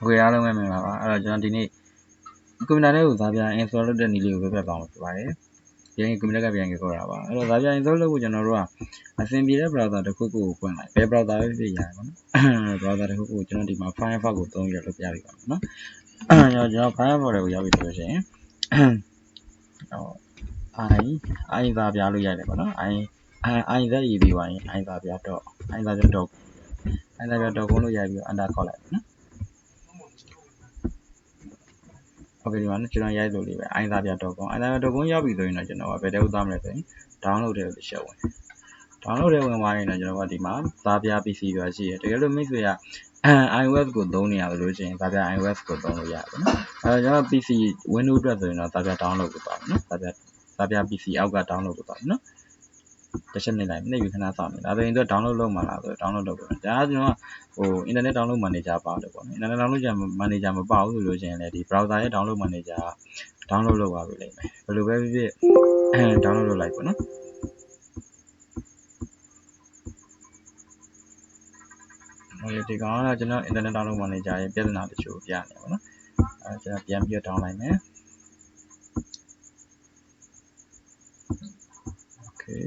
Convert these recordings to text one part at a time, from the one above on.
Okay အားလုံးပဲမင်္ဂလာပါအဲ့တော့ကျွန်တော်ဒီနေ့ကွန်ပျူတာထဲကိုဇာပြ install လုပ်တဲ့နည်းလေးကိုပြပြသွားမှာဖြစ်ပါတယ်ဒီနေ့ကွန်ပျူတာကပြန်ကြခေါ်တာပါအဲ့တော့ဇာပြ install လုပ်ဖို့ကျွန်တော်တို့ကအဆင်ပြေတဲ့ browser တစ်ခုခုကိုဖွင့်လိုက်ဘယ် browser ပဲဖြစ်ရတယ်ပေါ့နော် browser တစ်ခုခုကိုကျွန်တော်ဒီမှာ Firefox ကိုသုံးပြီးတော့လုပ်ပြပေးပါမယ်နော်အဲ့တော့ကျွန်တော် Firefox တွေကိုရောက်ပြီဆိုလို့ရှိရင်ဟော i i ဇာပြလို့ရတယ်ပေါ့နော် i i z e b y i ဇာပြ dot i ဇာပြ dot i ဇာပြ dot com လို့ရိုက်ပြီးတော့ enter ခေါက်လိုက်ပါနော် ဟုတ်ကဲ့ဒီမှာနော်ကျွန်တော်ရိုက်လို့လေးပဲ i သားပြ .com i သားပြ .com ရောက်ပြီဆိုရင်တော့ကျွန်တော်ကဘယ်တဲကိုသွားမလဲဆိုရင် download တဲ့ကိုတစ်ချက်ဝင် download တဲ့ဝင်သွားရင်တော့ကျွန်တော်ကဒီမှာသားပြ PC ပြရှိတယ်တကယ်လို့မိတ်ဆွေက iOS ကိုသုံးနေရလို့ရှိရင်သားပြ iOS ကိုသုံးလို့ရတယ်နော်အဲတော့ကျွန်တော် PC Windows အတွက်ဆိုရင်တော့သားပြ download လုပ်သွားမယ်နော်သားပြသားပြ PC အောက်က download လုပ်သွားမယ်နော် တစ်ချက်နေလိုက်နေပြီးခဏစောင့်နေဒါဆိုရင်တော့ download လုပ်မှလားဆိုတော့ download လုပ်ပါမယ်ဒါကကျွန်တော်ဟို internet download manager ပါတယ်ပေါ့နော် internet download manager မပါဘူးဆိုလို့ရှိရင်လည်းဒီ browser ရဲ့ download manager က download လုပ်ပါပြီလိမ့်မယ်ဘယ်လိုပဲဖြစ်ဖြစ် download လုပ်လိုက်ပေါ့နော်ဟိုဒီကောင်ကကျွန်တော် internet download manager ရဲ့ပြဿနာတချို့ပြနေပါတော့အဲကျွန်တော်ပြန်ပြီးတော့ down လိုက်မယ် okay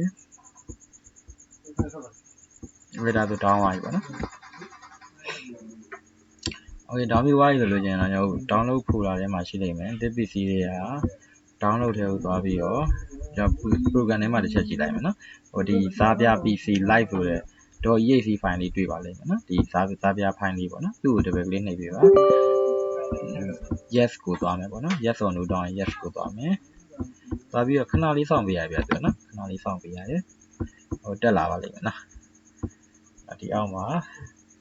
ဝေဒါဆို down သွားပြီပေါ့နော် okay down ပြီးသွားပြီဆိုလို့ကျရင်တော့ကျွန်တော် download folder ထဲမှာရှိနေမယ်ဒီ PC တွေက download ထဲကိုသွားပြီးတော့ကျွန်တော် program ထဲမှာတစ်ချက်ကြည့်လိုက်မယ်နော်ဟိုဒီစားပြ PC live ဆိုတဲ့ .exe file လေးတွေ့ပါလိမ့်မယ်နော်ဒီစားစားပြ file လေးပေါ့နော်သူ့ကို double click နှိပ်ပြီးပါ yes ကိုသွားမယ်ပေါ့နော် yes or no တောင်းရင် yes ကိုသွားမယ်သွားပြီးတော့ခဏလေးစောင့်ပေးရပြပြနော်ခဏလေးစောင့်ပေးရတယ် ဟိုတက်လာပါလိမ့်မယ်နော်ဒီအောက်မှာ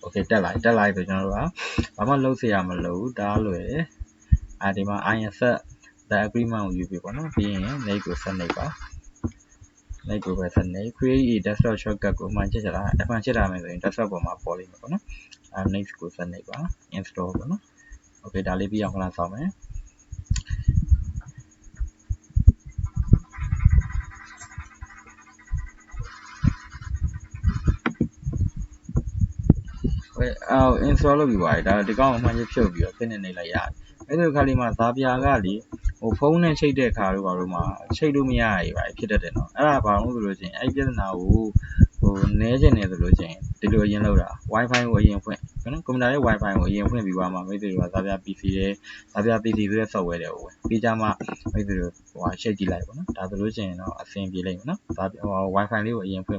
okay တက်လာတက်လာပြီဆိုကျွန်တော်တို့ကဘာမှလုပ်စရာမလိုဘူးတားလွယ်တယ်အဲဒီမှာ iron set the agreement ကိုယူပြီးပေါ့နော်ပြီးရင် node ကို set နေပါ node ကိုပဲ set နေ create a desktop shortcut ကိုအမှန်ချစ်ချလာအမှန်ချစ်လာမယ်ဆိုရင် desktop ပေါ်မှာပေါ်လိမ့်မယ်ပေါ့နော်အဲ node ကို set နေပါ install ပေါ့နော် okay ဒါလေးပြီးအောင်ခဏဆောင်မယ် အဲအော် install လုပ်ပြီးပါတယ်ဒါဒီကောင်အမှန်ကြီးဖြုတ်ပြီးတော့ဖင်းနေနေလိုက်ရတယ်အဲ့ဒီခါလေးမှာဇာပြာကလေဟိုဖုန်းနဲ့ချိတ်တဲ့ခါတို့ဘာလို့မှချိတ်လို့မရရပါဖြစ်တတ်တယ်နော်အဲ့ဒါဘာလို့ဆိုလို့ချင်းအဲ့ပြဿနာကိုဟိုနဲကျင်နေဆိုလို့ချင်းဒီလိုအရင်လောက်တာ wifi ကိုအရင်ဖွင့်နော်ကွန်ပျူတာရဲ့ wifi ကိုအရင်ဖွင့်ပြီးသွားမှာမိတ်ဆွေတို့ကဇာပြ PC ရဲ့ဇာပြ PC ဆိုတဲ့ software တွေကိုဝင်ပြီးကြမှာမိတ်ဆွေတို့ဟိုဟာချိတ်ကြည့်လိုက်ပေါ့နော်ဒါဆိုလို့ချင်းတော့အဆင်ပြေလိမ့်မယ်နော်ဇာပြဟို wifi လေးကိုအရင်ဖွင့်